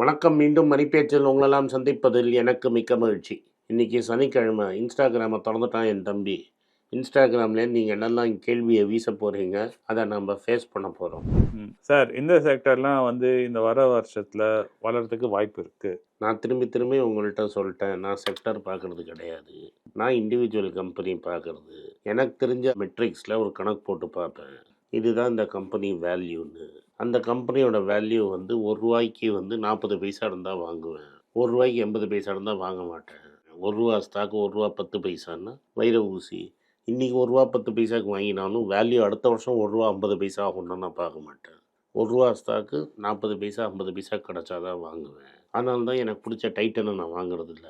வணக்கம் மீண்டும் மணிப்பேச்சில் உங்களெல்லாம் சந்திப்பதில் எனக்கு மிக்க மகிழ்ச்சி. இன்றைக்கி சனிக்கிழமை இன்ஸ்டாகிராமை திறந்துட்டான் என் தம்பி. இன்ஸ்டாகிராமில் நீங்கள் என்னெல்லாம் கேள்வியை வீச போகிறீங்க அதை நம்ம ஃபேஸ் பண்ண போகிறோம். சார் இந்த செக்டர்லாம் வந்து இந்த வர வருஷத்துல வளர்றதுக்கு வாய்ப்பு இருக்கு. நான் திரும்பி திரும்பி உங்கள்கிட்ட சொல்லிட்டேன் நான் செக்டர் பார்க்குறது கிடையாது. நான் இண்டிவிஜுவல் கம்பெனி பார்க்குறது. எனக்கு தெரிஞ்ச மெட்ரிக்ஸில் ஒரு கணக்கு போட்டு பார்ப்பேன். இதுதான் இந்த கம்பெனி வேல்யூன்னு அந்த கம்பெனியோட வேல்யூ வந்து ஒரு ரூபாய்க்கு வந்து நாற்பது பைசா இருந்தால் வாங்குவேன். ஒரு ரூபாய்க்கு எண்பது பைசா இருந்தால் வாங்க மாட்டேன். ஒரு ரூபா ஸ்டாக்கு ஒரு ரூபா பத்து பைசான்னா வைர ஊசி. இன்றைக்கி ஒரு ரூபா பத்து பைசாக்கு வாங்கினாலும் வேல்யூ அடுத்த வருஷம் ஒரு ரூபா ஐம்பது பைசா ஆகும்னா நான் பார்க்க மாட்டேன். ஒரு ரூபா ஸ்டாக்கு நாற்பது பைசா ஐம்பது பைசா கிடச்சாதான் வாங்குவேன். அதனால தான் எனக்கு பிடிச்ச டைட்டனை நான் வாங்குறது இல்ல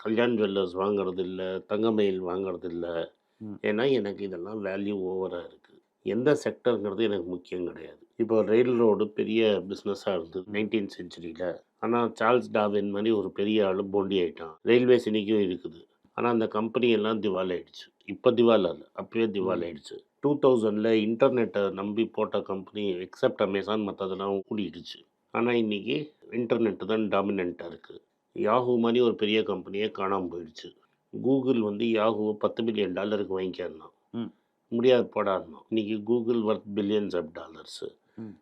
கல்யாண் ஜுவல்லர்ஸ் வாங்குறது இல்லை தங்கமயில் வாங்குறது இல்லை ம். ஏன்னா எனக்கு இதெல்லாம் வேல்யூ ஓவராக இருக்குது எந்த செக்டருங்கிறது எனக்கு முக்கியம் கிடையாது. இப்போ ரயில் ரோடு பெரிய பிஸ்னஸாக இருந்தது நைன்டீன் செஞ்சுரியில் ஆனால் சார்ல்ஸ் டாவின் மாதிரி ஒரு பெரிய ஆள் போண்டி ஆயிட்டான். ரயில்வேஸ் இன்றைக்கும் இருக்குது. ஆனால் அந்த கம்பெனி எல்லாம் திவால் ஆயிடுச்சு இப்போ திவால் இல்லை அப்போயே திவால் ஆகிடுச்சு டூ தௌசண்டில் இன்டர்நெட்டை நம்பி போட்ட கம்பெனி எக்ஸப்ட் அமேசான் மற்றதெல்லாம் கூடிடுச்சு. ஆனால் இன்றைக்கி இன்டர்நெட்டு தான் டாமினண்ட்டாக இருக்குது யாஹூ மாதிரி ஒரு பெரிய கம்பெனியே காணாமல் போயிடுச்சு. கூகுள் வந்து யாஹூவை பத்து மில்லியன் டாலருக்கு வாங்கிக்கலாம் முடியாது போடாடணும் இன்றைக்கி Google worth billions of dollars.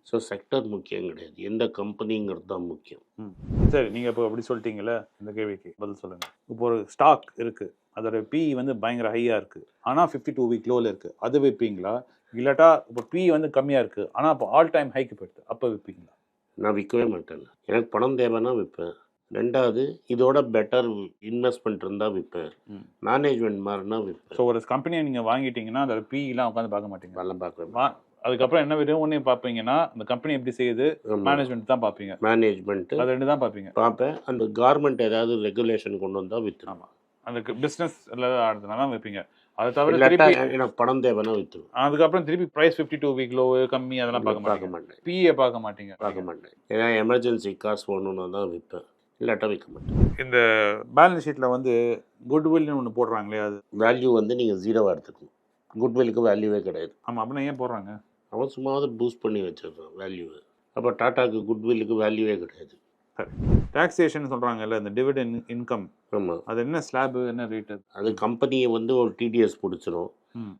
So sector முக்கியம் கிடையாது. எந்த கம்பெனிங்கிறது தான் முக்கியம். சரி நீங்க இப்போ அப்படி சொல்லிட்டீங்கல்ல இந்த கேள்விக்கு பதில் சொல்லுங்க. இப்போ ஒரு ஸ்டாக் இருக்கு. அதோட பி வந்து பயங்கர ஹையா இருக்கு. ஆனா ஃபிஃப்டி டூ வீக் லோல இருக்கு. அது விற்பீங்களா இல்லாட்டா இப்போ பி வந்து கம்மியா இருக்கு. ஆனா இப்போ ஆல் டைம் ஹைக்கு போயிடுது. அப்போ விற்பீங்களா நான் விற்கவே மாட்டேன். எனக்கு பணம் தேவைன்னா விற்பேன் ரெண்டாவது இதோட பெட்டர் இன்வெஸ்ட்மெண்ட் இருந்தால் விற்பேன். மேனேஜ்மெண்ட் மாதிரினா விற்பேன் ஸோ ஒரு கம்பெனியை நீங்க வாங்கிட்டீங்கன்னா அதோட பி எல்லாம் உட்காந்து பார்க்க மாட்டீங்க. அதெல்லாம் பார்க்குறேன் வா- அதுக்கப்புறம் என்ன விட ஒன்றே பார்ப்பீங்கன்னா அந்த கம்பெனி எப்படி செய்யுது மேனேஜ்மெண்ட் தான் பார்ப்பீங்க. மேனேஜ்மெண்ட்டு அது ரெண்டு தான் பார்ப்பீங்க. பார்ப்பேன். அந்த கார்மெண்ட் ஏதாவது ரெகுலேஷன் கொண்டு வந்தால் விற்றுருவேன் ஆமா. அந்த பிஸ்னஸ் ஆடுறதுனால தான் வைப்பீங்க. அதை தவிர எனக்கு பணம் தேவைன்னா விற்றுருவேன் அதுக்கப்புறம் திருப்பி price fifty two week low கம்மி அதெல்லாம் பார்க்க பார்க்க மாட்டீங்க. மாட்டேன். பிஏ பார்க்க மாட்டீங்க. பார்க்க மாட்டேன். ஏன்னா எமர்ஜென்சி காசு வேணும்னா தான் விற்பேன் இல்லாட்டா விற்க மாட்டேன் இந்த பேலன்ஸ் ஷீட்டில் வந்து குட்வில்னு ஒன்று போடுறாங்களே அது வேல்யூ வந்து நீங்கள் ஜீரோவாக எடுத்துக்கணும். குட்வில்லுக்கு வேல்யூவே கிடையாது. ஆமாம் அப்படின்னா ஏன் போடுறாங்க? அவன் சும்மாவது பூஸ்ட் பண்ணி வச்சிடுறான் வேல்யூவை அப்போ டாட்டாக்கு குட்வில்லுக்கு வேல்யூவே கிடையாது. டாக்ஸேஷன் சொல்கிறாங்கல்ல இந்த டிவிடன் இன்கம் ஆமாம் அது என்ன ஸ்லாபு என்ன ரேட்டு அது கம்பெனியை வந்து ஒரு டிடிஎஸ் பிடிச்சிரும்.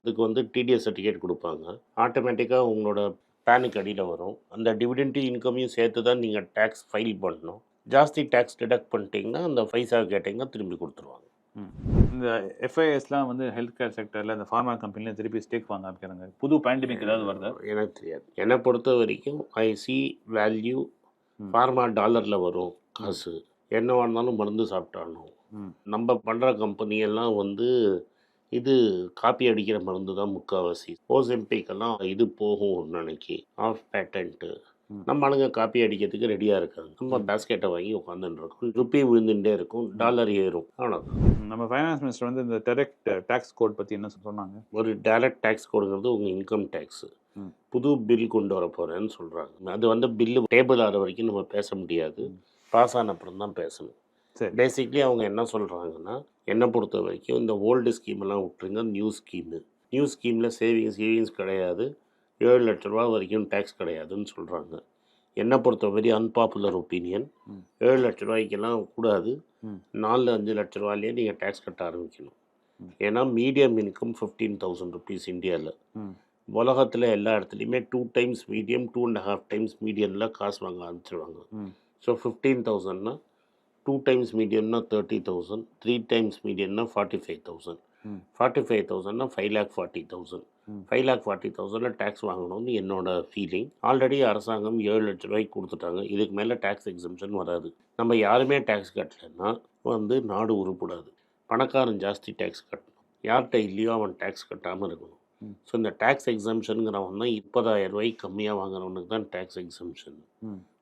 அதுக்கு வந்து டிடிஎஸ் சர்டிஃபிகேட் கொடுப்பாங்க. ஆட்டோமேட்டிக்காக உங்களோட பேனுக்கு அடியில் வரும். அந்த டிவிடெண்ட் இன்கமையும் சேர்த்து தான் நீங்கள் டேக்ஸ் ஃபைல் பண்ணணும். ஜாஸ்தி டேக்ஸ் டிடக்ட் பண்ணிட்டீங்கன்னா அந்த பைசா கேட்டிங்கன்னா திரும்பி கொடுத்துருவாங்க. இந்த எஃப்ஐஎஸ்லாம் வந்து ஹெல்த் கேர் செக்டரில் இந்த ஃபார்மா கம்பெனியில் திருப்பி ஸ்டேக் வாங்க ஆரம்பிக்கிறாங்க புது பேண்டமிக் ஏதாவது வருதா? எனக்கு தெரியாது. என்னை பொறுத்த வரைக்கும் ஐ சி வேல்யூ. ஃபார்மா டாலரில் வரும். காசு. என்னவா இருந்தாலும் மருந்து சாப்பிட்டாலும் நம்ம பண்ணுற கம்பெனியெல்லாம் வந்து இது காப்பி அடிக்கிற மருந்து தான் முக்கால்வாசி ஓசெம்பிக்கெல்லாம் இது போகும் ஒரு நாளைக்கு ஆஃப் பேட்டன்ட்டு. நம்ம ஆளுங்க காப்பி அடிக்கிறதுக்கு ரெடியாக இருக்காங்க. நம்ம பேஸ்கெட்டை வாங்கி உட்காந்துட்டு இருக்கோம். ருப்பி விழுந்துட்டே இருக்கும். டாலர் ஏறும். அவ்வளோதான் நம்ம ஃபைனான்ஸ் மினிஸ்டர் வந்து இந்த டெரெக்ட் டேக்ஸ் கோட் பற்றி என்ன சொன்னாங்க? ஒரு டைரக்ட் டேக்ஸ் கொடுங்கிறது உங்கள் இன்கம் டேக்ஸு. புது பில் கொண்டு வர போகிறேன்னு சொல்கிறாங்க அது வந்து பில்லு டேபிள் ஆகிற வரைக்கும் நம்ம பேச முடியாது. பாஸ் ஆன அப்புறம் தான் பேசணும். சரி. பேசிக்லி அவங்க என்ன சொல்கிறாங்கன்னா என்னை பொறுத்த வரைக்கும் இந்த ஓல்டு ஸ்கீமெல்லாம் விட்டுருங்க. நியூ ஸ்கீமு நியூ ஸ்கீமில் சேவிங்ஸ் சேவிங்ஸ் கிடையாது. ஏழு லட்ச ரூபா வரைக்கும் டேக்ஸ் கிடையாதுன்னு சொல்கிறாங்க என்னை பொறுத்த வரை அன்பாப்புலர் ஒப்பீனியன். ஏழு லட்ச ரூபாய்க்கெல்லாம் கூடாது. நாலு அஞ்சு லட்ச ரூபாயிலே நீங்கள் டேக்ஸ் கட்ட ஆரம்பிக்கணும். ஏன்னா medium income fifteen thousand rupees இந்தியாவில் உலகத்தில் எல்லா இடத்துலையுமே two times medium two and half times மீடியமில் காசு வாங்க ஆரம்பிச்சிருவாங்க ஸோ ஃபிஃப்டீன் தௌசண்ட்னா டூ டைம்ஸ் மீடியம்னா thirty thousand three times மீடியம்னா forty five thousand. Forty five தௌசண்ட்னா five lakh forty thousand. Five lakh forty தௌசண்டில் tax வாங்கணும்னு என்னோட ஃபீலிங் ஆல்ரெடி அரசாங்கம் ஏழு லட்ச ரூபாய்க்கு கொடுத்துட்டாங்க. இதுக்கு மேலே டேக்ஸ் எக்ஸம்ஷன் வராது. நம்ம யாருமே டேக்ஸ் கட்டலைன்னா வந்து நாடு உருப்படாது. பணக்காரன் ஜாஸ்தி டேக்ஸ் கட்டணும். யார்கிட்ட இல்லையோ அவன் டேக்ஸ் கட்டாமல் இருக்கணும். ஸோ இந்த டேக்ஸ் எக்ஸம்ஷனுங்கிறவன் தான் முப்பதாயிரம் ரூபாய்க்கு கம்மியாக வாங்குறவனுக்கு தான் டேக்ஸ் எக்ஸம்ஷன்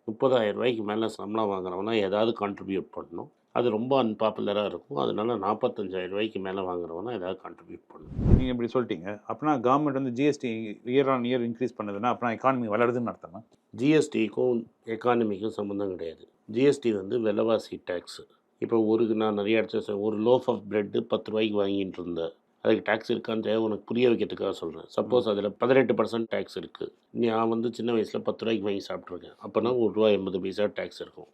முப்பதாயிரம் ரூபாய்க்கு மேலே சம்பளம் வாங்குறவனா ஏதாவது கான்ட்ரிபியூட் பண்ணணும். அது ரொம்ப அன்பாப்புலராக இருக்கும். அதனால நாற்பத்தஞ்சாயிரம் ரூபாய்க்கு மேலே வாங்குறவனா ஏதாவது கான்ட்ரிபியூட் பண்ணணும் நீங்கள் இப்படி சொல்லிட்டீங்க. அப்படின்னா கவர்மெண்ட் வந்து GST year on year increase பண்ணுதுன்னா அப்படின்னா எக்கானமி வளருதுன்னு அர்த்தமா? ஜிஎஸ்டிக்கும் எக்கானமிக்கும் சம்மந்தம் கிடையாது. ஜிஎஸ்டி வந்து விலைவாசி டேக்ஸு இப்போ ஒரு நான் நிறைய இடத்துல ஒரு லோஃப் ஆஃப் பிரெட்டு பத்து ரூபாய்க்கு வாங்கிட்டு இருந்தேன். அதுக்கு டேக்ஸ் இருக்கான்னு தெரியாது, உனக்கு புரிய வைக்கிறதுக்காக சொல்கிறேன் சப்போஸ் அதில் பதினெட்டு பர்சன்ட் டேக்ஸ் இருக்குது நான் வந்து சின்ன வயசில் பத்து ரூபாய்க்கு வாங்கி சாப்பிட்ருக்கேன் அப்போனா ஒரு ரூபா எண்பது பைசா டேக்ஸ் இருக்கும்.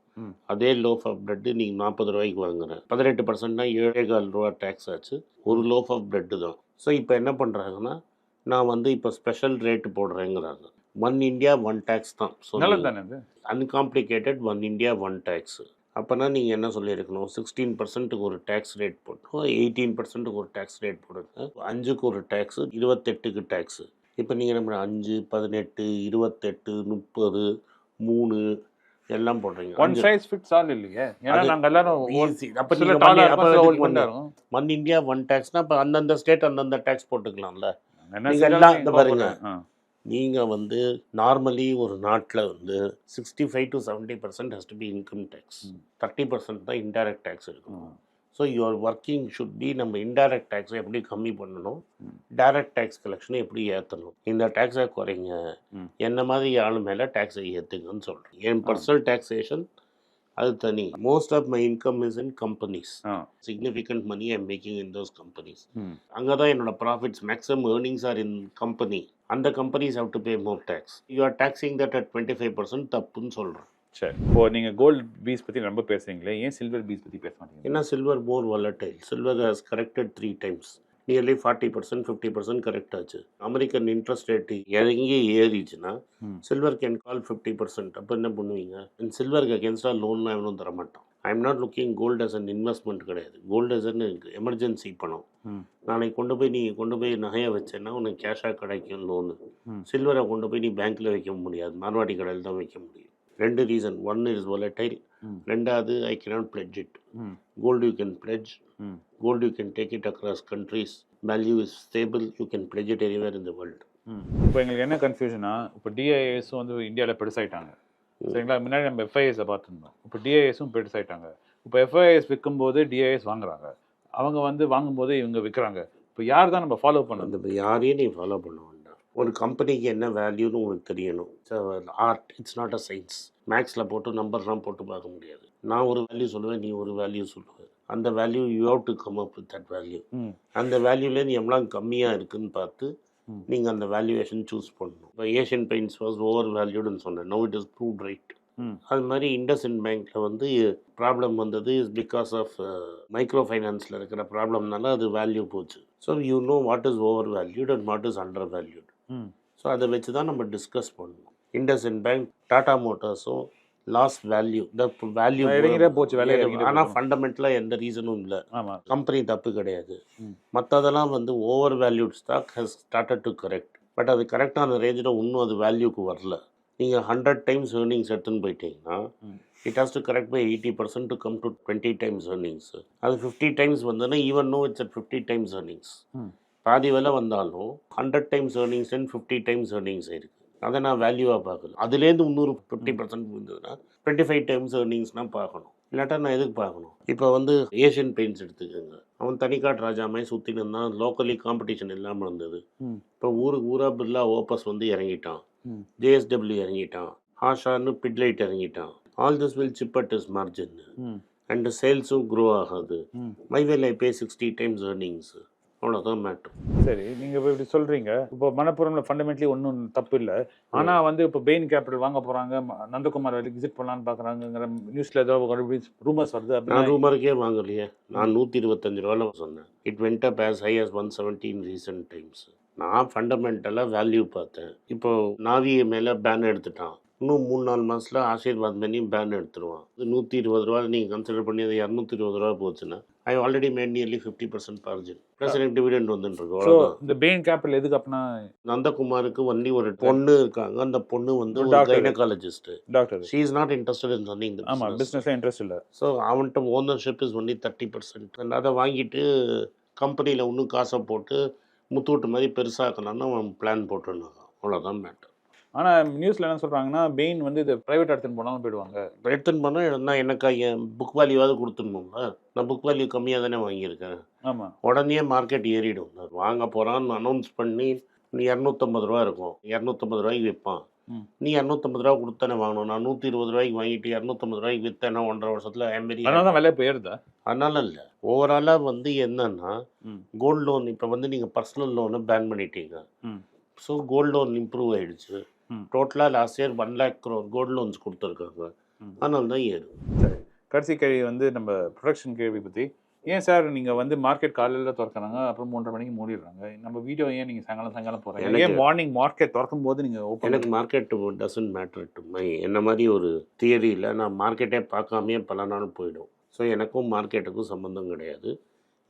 அதே லோஃப் ஆஃப் பிரெட்டு நீங்கள் நாற்பது ரூபாய்க்கு வாங்குறேன் பதினெட்டு பர்சன்ட்னா ஏழே கால் ரூபா டேக்ஸ் ஆச்சு. ஒரு லோஃப் ஆஃப் பிரெட்டு தான். ஸோ இப்போ என்ன பண்ணுறாங்கன்னா நான் வந்து இப்போ ஸ்பெஷல் ரேட்டு போடுறேங்கிறாங்க. ஒன் இந்தியா ஒன் டேக்ஸ் தான். So uncomplicated one India one tax அப்போனா நீங்கள் என்ன சொல்லியிருக்கணும்? சிக்ஸ்டீன் பர்சன்ட்டுக்கு ஒரு டேக்ஸ் ரேட் போட்டோம் எயிட்டீன் பர்சன்ட்டுக்கு ஒரு டேக்ஸ் ரேட் போடுங்க. அஞ்சுக்கு ஒரு டேக்ஸு இருபத்தெட்டுக்கு டேக்ஸு இப்போ நீங்கள் என்ன பண்ண அஞ்சு பதினெட்டு இருபத்தெட்டு முப்பது மூணு எல்லாம் போடுறீங்க. ஒன் சைஸ் ஃபிட்ஸ் ஆல் இல்லையே? ஏன்னா அது நாங்க எல்லாரும் ஈஸி அப்போ நீங்கள் அப்போ ஒன் இந்தியா ஒன் டேக்ஸ்னால் இப்போ அந்தந்த ஸ்டேட் அந்தந்த டேக்ஸ் போட்டுக்கலாம்ல. என்ன நீங்க செய்யலாம் எல்லாம் இந்த பாருங்க. நீங்கள் வந்து நார்மலி ஒரு நாட்டில் வந்து sixty five to seventy percent has to be income tax. Thirty percent தான் இன்டைரக்ட் டேக்ஸ் இருக்கும். So your working should be நம்ம இன்டைரக்ட் டேக்ஸை எப்படி கம்மி பண்ணணும். டைரக்ட் டேக்ஸ் கலெக்ஷனை எப்படி ஏற்றணும் இந்த டேக்ஸை குறைங்க. என்ன மாதிரி ஆளு மேலே டேக்ஸை ஏற்றுங்கன்னு சொல்கிறேன் என் பர்சனல் டேக்ஸேஷன் அது தனி. Most of my income is in companies. Significant money I'm making in those companies. அங்கே தான் என்னோட profits maximum earnings are in company அந்த companies have to pay more tax you are taxing that at twenty five percent தப்புன்னு சொல்கிறேன் சரி. இப்போ நீங்க gold piece பத்தி ரொம்ப பேசுறீங்களே ஏன் சில்வர் பீஸ் பத்தி பேச மாட்டீங்க? ஏன்னா silver more volatile. Silver has corrected three times nearly forty percent fifty percent correct ஆச்சு. அமெரிக்கன் இன்ட்ரெஸ்ட் ரேட்டு இறங்கி ஏறிச்சுன்னா. Silver can fall fifty percent அப்போ என்ன பண்ணுவீங்க? சில்வருக்கு அகேன்ஸ்டாக லோன்லாம் எவனும் தர மாட்டான். I am not looking gold as an investment கிடையாது. கோல்டு அஸ் அன் எமர்ஜென்சி பணம். நாளைக்கு கொண்டு போய் நீங்கள் கொண்டு போய் நகையை வச்சேன்னா உனக்கு கேஷாக கிடைக்கும் லோனு. சில்வரை கொண்டு போய் நீ பேங்க்கில் வைக்க முடியாது. மார்வாடி கடையில் தான் வைக்க முடியும். ரெண்டு ரீசன் ஒன் இஸ் ம். ரெண்டாவது ஐ ம். gold you can pledge. ம். gold you can take it across countries. Value is stable. You can pledge it anywhere in the world. ம். இப்போ எங்களுக்கு என்ன கன்ஃபியூஷனா இப்போ டிஐஎஸும் வந்து இந்தியாவில் பெருசாயிட்டாங்க. சரிங்களா? முன்னாடி நம்ம எஃப்ஐஎஸை பார்த்துருந்தோம். இப்போ டிஐஎஸும் பெருசாயிட்டாங்க. இப்போ எஃப்ஐஎஸ் விற்கும்போது டிஐஎஸ் வாங்குறாங்க. அவங்க வந்து வாங்கும்போது இவங்க விற்கிறாங்க இப்போ யார் தான் நம்ம ஃபாலோ பண்ணது அந்த யாரையும் நீ ஃபாலோ பண்ண வேண்டாம். ஒரு கம்பெனிக்கு என்ன வேல்யூன்னு உங்களுக்கு தெரியணும். Art it's not a science மேக்ஸில் போட்டு நம்பர்லாம் போட்டு பார்க்க முடியாது. நான் ஒரு வேல்யூ சொல்லுவேன் நீ ஒரு வேல்யூ சொல்லுவேன் அந்த value you have to come up with that value அந்த வேல்யூலேருந்து எவ்வளோ கம்மியாக இருக்குன்னு பார்த்து. நீங்கள் அந்த வேல்யூவேஷன் சூஸ் பண்ணணும். இப்போ ஏஷியன் பெயிண்ட்ஸ் வாஸ் ஓவர் வேல்யூடுன்னு சொன்னேன். No it is prove right அது மாதிரி இண்டஸ்இன் பேங்க்கில் வந்து ப்ராப்ளம் வந்தது இஸ் பிகாஸ் ஆஃப் மைக்ரோ ஃபைனான்ஸில் இருக்கிற ப்ராப்ளம்னால அது வேல்யூ போச்சு. So you know what is over valued and what is under valued so அதை வச்சு தான் நம்ம டிஸ்கஸ் பண்ணணும். இண்டஸ்இன் பேங்க் டாடா மோட்டார்ஸும் லாஸ் வேல்யூ த வேல்யூ போச்சு, விலை இறங்கிட்டே ஆனால். ஃபண்டமெண்டலாக எந்த ரீசனும் இல்லை. கம்பெனி தப்பு கிடையாது. மற்றதெல்லாம் வந்து over valued stock has started to correct but அது கரெக்டான ரேஞ்சில் இன்னும் அது வேல்யூக்கு வரல. நீங்கள் ஹண்ட்ரட் டைம்ஸ் ஏர்னிங்ஸ் எடுத்துன்னு போயிட்டீங்கன்னா. It has to correct by eighty percent to come to twenty times earnings அது ஃபிஃப்டி டைம்ஸ் வந்ததுன்னா even no it's at fifty times earnings. பாதி விலை வந்தாலும் hundred times earnings and fifty times earnings இருக்குது அதை நான் வேல்யூவாக பார்க்கல அதுலேருந்து இன்னொரு ஃபிஃப்டி பர்சன்ட் இருந்ததுன்னா டுவெண்ட்டி ஃபைவ் டைம்ஸ் ஏர்னிங்ஸ்னால் பார்க்கணும். இல்லாட்டா நான் எதுக்கு பார்க்கணும்? இப்போ வந்து ஏஷியன் பெயிண்ட்ஸ் எடுத்துக்கோங்க. அவன் தனிக்காட் ராஜா மாதிரி சுற்றின்னு இருந்தான். லோக்கலி காம்படிஷன் இல்லாமல் இருந்தது. இப்போ ஊருக்கு ஊராக பில்லா ஓப்பஸ் வந்து இறங்கிட்டான். ஜேஎஸ்டபிள்யூ இறங்கிட்டான். ஹாஷான்னு Pidilite இறங்கிட்டான். All this will chip at is margin and சேல்ஸும் grow ஆகாது. மைவேல் I pay sixty times earnings அவ்வளோதான் மேட்ரு சரி நீங்க இப்போ இப்படி சொல்றீங்க. இப்போ மணப்புறம்ல ஃபண்டமெண்டலி ஒன்றும் தப்பு இல்லை ஆனா வந்து இப்போ பெயின் கேபிட்டல் வாங்க போறாங்க. ம- நந்தகுமார் விசிட் பண்ணலான்னு பாக்குறாங்கிற நியூஸ்ல ஏதோ ரூமர்ஸ் வருது. நான் ரூமருக்கே வாங்கலையே. நான் நூற்றி இருபத்தஞ்சு ரூபால சொன்னேன். It went up as high as one seventeen recent times நான் ஃபண்டமெண்டலாக வேல்யூ பார்த்தேன். இப்போ நாவிய மேலே பேன் எடுத்துட்டான். இன்னும் மூணு நாலு மாதத்தில் ஆசீர்வாத் பண்ணி பேன் எடுத்துருவான். இது நூற்றி இருபது ரூபா நீங்கள் கன்சிடர் பண்ணி அது இரநூத்தி இருபது ரூபா போச்சுன்னா I already made nearly fifty percent margin plus எனக்கு டிவிடெண்ட் வந்துட்டுருக்கு ஸோ இந்த பெயின் கேபிட்டல் எதுக்கு அப்படின்னா நந்தகுமாருக்கு ஒன்லி ஒரு பொண்ணு இருக்காங்க. அந்த பொண்ணு வந்து. Gynaecologist doctor she is not interested in running ஆமா பிசினஸ்ல இன்ட்ரெஸ்ட் இல்ல. ஸோ அவன்கிட்ட ownership is only thirty percent அதை வாங்கிட்டு கம்பெனியில் இன்னும் காசை போட்டு முத்தூட்டு மாதிரி பெருசாக்கணும்னு அவன் பிளான் போட்டுருந்தாங்க அவ்வளோதான் மேட்டர் ஆனா நியூஸ்ல என்ன சொல்றாங்கன்னா பெயின் வந்து இது பிரைவேட் எடுத்துன்னு போனாலும் போயிடுவாங்க. எடுத்துன்னு பண்ணால் நான் எனக்கு என் புக் வேல்யூவாவது கொடுத்துடணும்ல. நான் புக் வேல்யூ கம்மியாக தானே வாங்கியிருக்கேன். ஆமா. உடனே மார்க்கெட் ஏறிடும். வாங்க போகிறான்னு அனௌன்ஸ் பண்ணி இரநூத்தம்பது ரூபா இருக்கும். இரநூத்தம்பது ரூபாய்க்கு விற்பான். நீ இரநூத்தம்பது ரூபா கொடுத்தானே வாங்கணும். நான் நூற்றி இருபது ரூபாய்க்கு வாங்கிட்டு இரநூத்தம்பது ரூபாய்க்கு விற்றேன்னா ஒன்றரை வருஷத்தில் ஐம்பது அதனால தான் விலை போயிருதா அதனால இல்லை. ஓவராலாக வந்து என்னன்னா. கோல்டு லோன் இப்போ வந்து நீங்கள் பர்சனல் லோனை பேன் பண்ணிட்டீங்க. ஸோ கோல்டு லோன் இம்ப்ரூவ் ஆயிடுச்சு. டோட்டலாக last year one lakh crore gold loans கொடுத்துருக்காங்க. அதனால தான் ஏறும் கடைசி கேள்வி வந்து நம்ம ப்ரொடக்ஷன் கேள்வி பற்றி ஏன் சார் நீங்கள் வந்து மார்க்கெட் காலையில் திறக்கறாங்க அப்புறம் மூன்றரை மணிக்கு மூடிடுறாங்க? நம்ம வீடியோ ஏன் நீங்கள் சாயங்காலம் சாயங்காலம் போகிறீங்க ஏன் மார்னிங் மார்க்கெட் திறக்கும் போது நீங்கள் ஓப்பன் எனக்கு market doesn't matter to my என்ன மாதிரி ஒரு தியரியில் நான் மார்க்கெட்டே பார்க்காமையே பல நாள் போயிடும். ஸோ எனக்கும் மார்க்கெட்டுக்கும் சம்மந்தம் கிடையாது.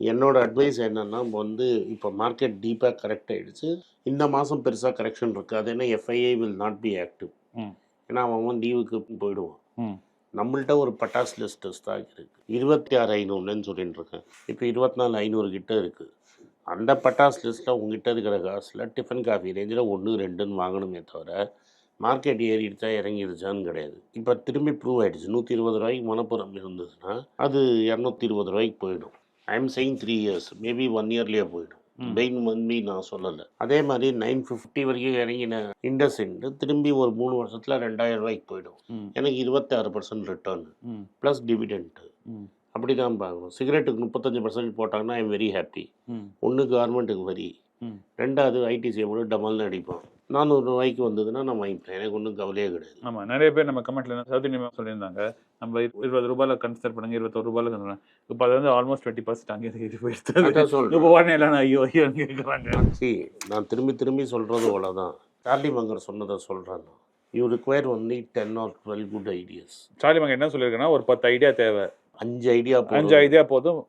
என்னோட அட்வைஸ் என்னன்னா வந்து இப்போ மார்க்கெட் டீப்பாக கரெக்ட் ஆயிடுச்சு. இந்த மாதம் பெருசாக கரெக்ஷன் இருக்காது ஏன்னா FIA will not be active. ஏன்னா அவன் லீவுக்கு போயிடுவான். நம்மள்ட்ட ஒரு பட்டாஸ் லிஸ்ட் ஸ்டாக் இருக்குது இருபத்தி ஆறு ஐநூறுன்னு சொல்லிட்டு இருக்கேன் இப்போ இருபத்தி நாலு ஐநூறு கிட்ட இருக்குது அந்த பட்டாஸ் லிஸ்ட்டில் உங்ககிட்ட இருக்கிற காசில் டிஃபன் காஃபி ரேஞ்சில் ஒன்று ரெண்டுன்னு வாங்கணுமே தவிர மார்க்கெட் ஏறிடுச்சா இறங்கிடுச்சான்னு கிடையாது. இப்போ திரும்பி ப்ரூவ் ஆயிடுச்சு. நூற்றி இருபது ரூபாய்க்கு மனப்புறம் இருந்ததுன்னா அது இரநூத்தி இருபது ரூபாய்க்கு போயிடும். I am saying three years maybe one இயர்லேயே போயிடும். பெயின் வந்து நான் சொல்லலை. அதே மாதிரி நைன் ஃபிஃப்டி வரைக்கும் இறங்கின இண்டஸ்இண்டு திரும்பி ஒரு மூணு வருஷத்தில் ரெண்டாயிரம் ரூபாய்க்கு போயிடும். எனக்கு இருபத்தாறு பர்சன்ட் ரிட்டர்ன் ப்ளஸ் டிவிடெண்ட்டு அப்படி தான் பார்க்கணும். சிகரெட்டுக்கு முப்பத்தஞ்சு பர்சன்ட் போட்டாங்கன்னா ஐம் வெரி ஹாப்பி ஒன்று கவர்மெண்ட்டுக்கு வரி. ரெண்டாவது ஐடிசியை கூட டபுள்னு அடிப்போம். நானூறு ரூபாய்க்கு வந்ததுன்னா நான் வாங்கிப்பேன். எனக்கு ஒன்றும் கவலையே கிடையாது. ஆமாம் நிறைய பேர் நம்ம கமெண்ட்ல சவுத் இந்தியன் சொல்லியிருந்தாங்க. நம்ம இரு- இருபது ரூபாயில் கன்சிடர் பண்ணுங்க இருபத்தொரு ரூபாயில் பண்ணுங்க. இப்போ அது வந்து ஆல்மோஸ்ட் டுவெண்ட்டி பர்சன்ட் அங்கே போயிடுது. அதான் இப்போ சொல்கிறேன் உடனே எல்லாம் ஐயோ ஐயோ கேட்குறாங்க சி நான் திரும்பி திரும்பி சொல்கிறது அவ்வளோதான் சார்லி மங்கர் சொன்னதை சொல்கிறேன் you require only ten or twelve good ideas Charlie மங்க என்ன சொல்லியிருக்கேன்னா ஒரு பத்து ஐடியா தேவை. அஞ்சு ஐடியா அஞ்சு ஐடியா போதும்.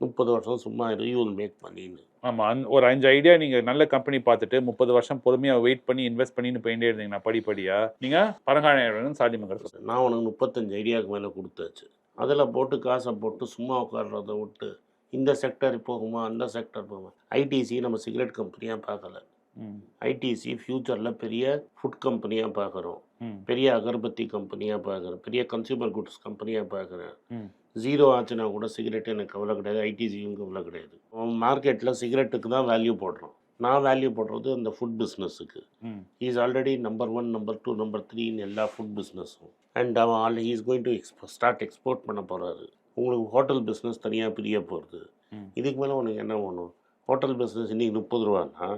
முப்பது வருஷம் சும்மா இரு யூ மேக் பண்ணின்னு ஆமாம் அந் ஒரு அஞ்சு ஐடியா நீங்கள் நல்ல கம்பெனி பார்த்துட்டு முப்பது வருஷம் பொறுமையாக வெயிட் பண்ணி இன்வெஸ்ட் பண்ணின்னு போயிட்டே இருந்தீங்கன்னா படிப்படியாக நீங்கள் பரங்காயம் சாலி மங்கர் நான் உனக்கு முப்பத்தஞ்சு ஐடியாவுக்கு மேலே கொடுத்தாச்சு. அதில் போட்டு காசை போட்டு சும்மா உட்கார்றத விட்டு இந்த செக்டர் போகுமா அந்த செக்டர் போகுமா? ஐடிசி நம்ம சிகரெட் கம்பெனியாக பார்க்கல? ஐடிசி ஃப்யூச்சரில் பெரிய ஃபுட் கம்பெனியாக பார்க்குறோம். பெரிய அகர்பத்தி கம்பெனியாக பார்க்குறேன். பெரிய கன்சியூமர் குட்ஸ் கம்பெனியாக பார்க்குறேன். ஜீரோ ஆச்சுன்னா கூட சிகரெட் எனக்கு கவலை கிடையாது. ஐடிசியும் கவலை கிடையாது. மார்க்கெட்டில் சிகரெட்டுக்கு தான் வேல்யூ போடுறோம். நான் வேல்யூ போடுறது அந்த food பிஸ்னஸுக்கு is already number one number two number த்ரீன்னு எல்லா ஃபுட் பிஸ்னஸும் அண்ட் அவன் all is going to expo start export பண்ண போகிறாரு உங்களுக்கு ஹோட்டல் பிஸ்னஸ் தனியாக பிரிய போகிறது. இதுக்கு மேலே உனக்கு என்ன வேணும்? ஹோட்டல் பிஸ்னஸ் இன்னைக்கு முப்பது ரூபான்னா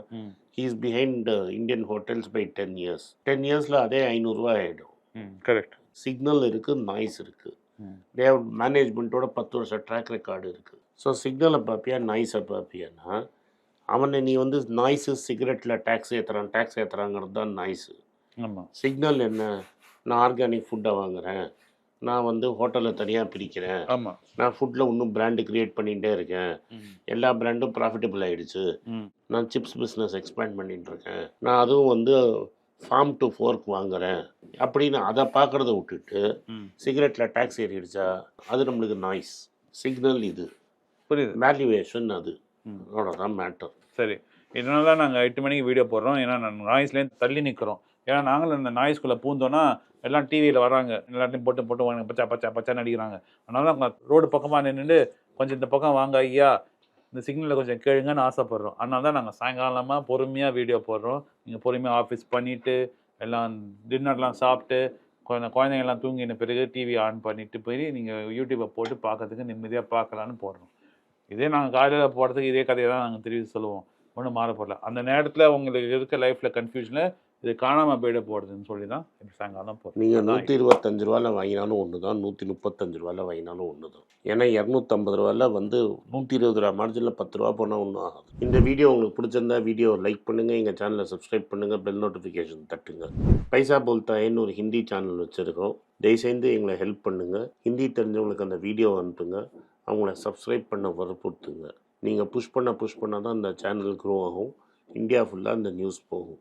he's behind Indian hotels by ten years ten இயர்ஸில் அதே ஐநூறுரூவா ஆகிடும் கரெக்ட் சிக்னல் இருக்குது நாய்ஸ் இருக்குது தேவ் மேனேஜ்மெண்ட்டோட பத்து வருஷம் ட்ராக் ரெக்கார்டு இருக்குது ஸோ சிக்னலை பார்ப்பியா நாய்ஸை பார்ப்பியான்னா அவனை நீ வந்து நாய்ஸு சிகரெட்டில் டேக்ஸ் ஏற்றுறான் டேக்ஸ் ஏற்றுறாங்கிறது தான் நாய்ஸு ஆமாம் சிக்னல் என்ன? நான் ஆர்கானிக் ஃபுட்டை வாங்குறேன். நான் வந்து ஹோட்டலில் தனியாக பிரிக்கிறேன். ஆமாம் நான் ஃபுட்டில் இன்னும் பிராண்டு க்ரியேட் பண்ணிகிட்டே இருக்கேன். எல்லா பிராண்டும் ப்ராஃபிட்டபிள் ஆகிடுச்சு நான் சிப்ஸ் பிஸ்னஸ் எக்ஸ்பேண்ட் பண்ணிட்டு இருக்கேன். நான் அதுவும் வந்து ஃபார்ம் டு ஃபோர்க் வாங்குறேன். அப்படின்னு அதை பார்க்குறத விட்டுட்டு சிகரெட்டில் டேக்ஸ் ஏறிடுச்சா? அது நம்மளுக்கு நாய்ஸ் சிக்னல் இது. புரியுது. வேல்யூவேஷன் அது. ம். அவ்வளோதான் மேட்டர் சரி. இதனால தான் நாங்கள் எட்டு மணிக்கு வீடியோ போடுறோம். ஏன்னா நாங்கள் நாய்ஸ்லேருந்து தள்ளி நிற்கிறோம் ஏன்னா நாங்களும் இந்த நாய்ஸ்குள்ளே பூந்தோன்னா எல்லாம் டிவியில் வராங்க எல்லாத்தையும் போட்டு போட்டு வாங்க. பச்சா பச்சா பச்சான்னு அடிக்கிறாங்க. அதனால அவங்க ரோடு பக்கமாக நின்றுட்டு கொஞ்சம் இந்த பக்கம் வாங்க ஐயா. இந்த சிக்னலில் கொஞ்சம் கேளுங்கன்னு ஆசைப்படுறோம். அதனால தான் நாங்கள் சாயங்காலமாக பொறுமையாக வீடியோ போடுறோம். நீங்கள் பொறுமையாக ஆஃபீஸ் பண்ணிவிட்டு எல்லாம் டின்னர்லாம் சாப்பிட்டு குழந்தை குழந்தைங்கள்லாம் தூங்கின பிறகு டிவி ஆன் பண்ணிட்டு போய் நீங்கள் யூடியூப்பை போட்டு பார்க்கறதுக்கு நிம்மதியாக பார்க்கலான்னு போடுறோம். இதே நாங்கள் காலையில் போடுறதுக்கு இதே கதையை தான் நாங்கள் திருப்பி சொல்லுவோம். ஒன்றும் மாறப்படல அந்த நேரத்தில் உங்களுக்கு இருக்க லைஃப்பில் கன்ஃபியூஷனில் இது காணாமல் போயிட போடுதுன்னு சொல்லி தான் சாயங்காலம் போகிறோம் நீங்கள் நூற்றி இருபத்தஞ்சு ரூபாயில் வாங்கினாலும் ஒன்று தான் நூற்றி முப்பத்தஞ்சு ரூபாயில் வாங்கினாலும் ஒன்று தான் ஏன்னா இரநூத்தம்பது ரூபாயில் வந்து நூற்றி இருபது ரூபா மார்ஜினில் பத்து ரூபா போனால் ஒன்றும் ஆகாது. இந்த வீடியோ உங்களுக்கு பிடிச்சிருந்தா வீடியோ லைக் பண்ணுங்கள் எங்கள் சேனலை சப்ஸ்கிரைப் பண்ணுங்கள் பெல் நோட்டிஃபிகேஷன் தட்டுங்க. பைசா போல்தாயின்னு ஒரு ஹிந்தி சேனல் வச்சுருக்கோம். தயவுசெய்து எங்களை ஹெல்ப் பண்ணுங்கள் ஹிந்தி தெரிஞ்சவங்களுக்கு அந்த வீடியோ அனுப்புங்க. அவங்கள சப்ஸ்கிரைப் பண்ண வற்புறுத்துங்க. நீங்கள் புஷ் பண்ண புஷ் பண்ணால் தான் அந்த சேனல் க்ரோ ஆகும். இந்தியா ஃபுல்லாக அந்த நியூஸ் போகும்.